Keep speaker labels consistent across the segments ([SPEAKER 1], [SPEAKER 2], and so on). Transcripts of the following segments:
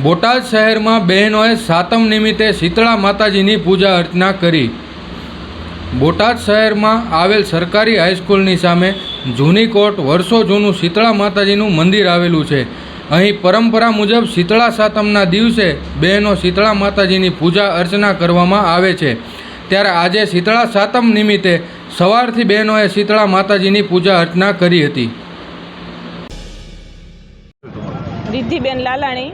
[SPEAKER 1] બોટાદ શહેરમાં બહેનોએ સાતમ નિમિત્તે શીતળા માતાજીની પૂજા અર્ચના કરી. બોટાદ શહેરમાં આવેલ સરકારી હાઈસ્કૂલની સામે જૂની કોટ, વર્ષો જૂનું શીતળા માતાજીનું મંદિર આવેલું છે. અહીં પરંપરા મુજબ શીતળા સાતમના દિવસે બહેનો શીતળા માતાજીની પૂજા અર્ચના કરવામાં આવે છે. ત્યારે આજે શીતળા સાતમ નિમિત્તે સવારથી બહેનોએ શીતળા માતાજીની પૂજા અર્ચના કરી હતી.
[SPEAKER 2] રિદ્ધિબેન લાલાણી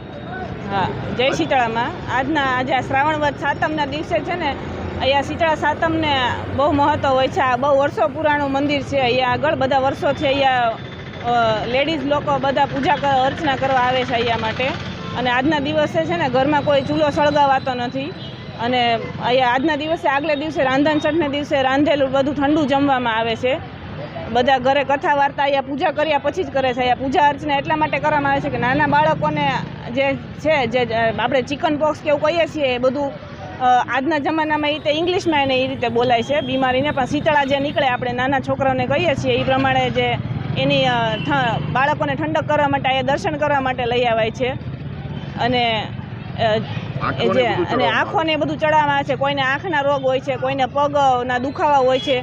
[SPEAKER 2] હા, જય શીતળામાં. આજના આજે શ્રાવણ વધ સાતમના દિવસે છે ને, અહીંયા શીતળા સાતમને બહુ મહત્ત્વ હોય છે. આ બહુ વર્ષો પુરાણું મંદિર છે. અહીંયા આગળ બધા વર્ષોથી અહીંયા લેડીઝ લોકો બધા પૂજા અર્ચના કરવા આવે છે અહીંયા માટે. અને આજના દિવસે છે ને, ઘરમાં કોઈ ચૂલો સળગાવાતો નથી. અને અહીંયા આજના દિવસે આગલે દિવસે રાંધણ છઠને દિવસે રાંધેલું બધું ઠંડુ જમવામાં આવે છે. બધા ઘરે કથા વાર્તા અહીંયા પૂજા કર્યા પછી જ કરે છે. અહીંયા પૂજા અર્ચના એટલા માટે કરવામાં આવે છે કે નાના બાળકોને જે છે જે આપણે ચિકન પોક્સ કે એવું કહીએ છીએ એ બધું આજના જમાનામાં એ રીતે ઇંગ્લિશમાં એને એ રીતે બોલાય છે. બીમારીને પણ શીતળા જે નીકળે આપણે નાના છોકરાઓને કહીએ છીએ એ પ્રમાણે જે એની બાળકોને ઠંડક કરવા માટે અહીંયા દર્શન કરવા માટે લઈ આવાય છે. અને એ જે અને આંખોને એ બધું ચડાવવામાં આવે છે. કોઈને આંખના રોગ હોય છે કોઈને પગના દુખાવા હોય છે.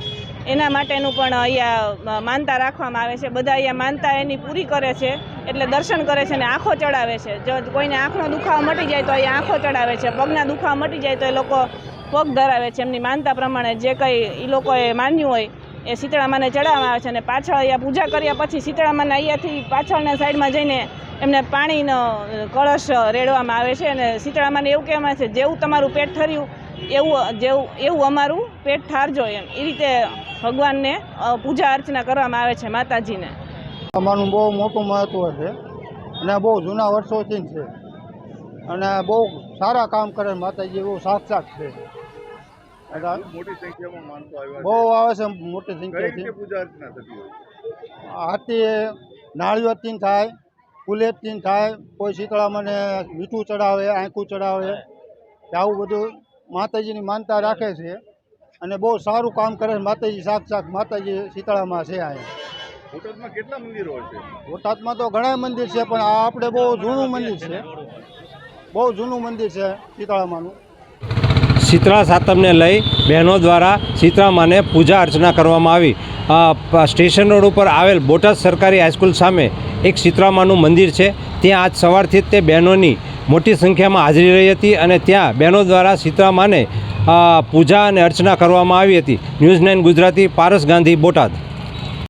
[SPEAKER 2] એના માટેનું પણ અહીંયા માનતા રાખવામાં આવે છે. બધા અહીંયા માનતા એની પૂરી કરે છે, એટલે દર્શન કરે છે અને આંખો ચડાવે છે. જો કોઈને આંખનો દુખાવો મટી જાય તો અહીંયા આંખો ચડાવે છે. પગના દુખાવો મટી જાય તો એ લોકો પગ ધરાવે છે. એમની માનતા પ્રમાણે જે કંઈ એ લોકોએ માન્યું હોય એ શીતળામાને ચડાવવામાં આવે છે અને પાછળ અહીંયા પૂજા કર્યા પછી શીતળામાને અહીંયાથી પાછળના સાઈડમાં જઈને એમને પાણીનો કળશ રેડવામાં આવે છે અને શીતળામાને એવું કહેવામાં આવે છે, જેવું તમારું પેટ ઠર્યું એવું જેવું એવું અમારું પેટ ઠારજો એમ. એ રીતે ભગવાનને પૂજા અર્ચના કરવામાં આવે છે માતાજીને.
[SPEAKER 3] અમારું બહુ મોટું મહત્ત્વ છે. અને બહુ જૂના વર્ષોથી છે. અને બહુ સારા કામ કરે માતાજી બહુ સાક્ષાત છે.
[SPEAKER 4] મોટી સંખ્યામાં માણસો આવ્યા
[SPEAKER 3] બહુ આવે છે મોટી સંખ્યાથી.
[SPEAKER 4] પૂજા અર્ચના થતી હોય
[SPEAKER 3] હાથી નાળિયોથી થાય ફૂલેજથી થાય કોઈ શીતળા મને મીઠું ચડાવે આંખું ચડાવે કે આવું બધું માતાજીની માનતા રાખે છે અને બહુ સારું કામ કરે છે. માતાજી સાક્ષાત માતાજી શીતળામાં છે અહીંયા
[SPEAKER 4] બોટાદમાં કેટલા મંદિરો છે
[SPEAKER 3] બોટાદમાં તો ઘણા મંદિર છે પણ આ આપણે બહુ જૂનું મંદિર છે. બહુ જૂનું મંદિર છે શીતળામાનું.
[SPEAKER 5] શીતળા સાતમને લઈ બહેનો દ્વારા શીતળામાને પૂજા અર્ચના કરવામાં આવી. સ્ટેશન રોડ ઉપર આવેલ બોટાદ સરકારી હાઈસ્કૂલ સામે એક શીતળામાનું મંદિર છે. ત્યાં આજ સવારથી જ તે બહેનોની મોટી સંખ્યામાં હાજરી રહી હતી અને ત્યાં બહેનો દ્વારા સીતામાને પૂજા અને અર્ચના કરવામાં આવી હતી. News nine Gujarati, Paras Gandhi, Botad.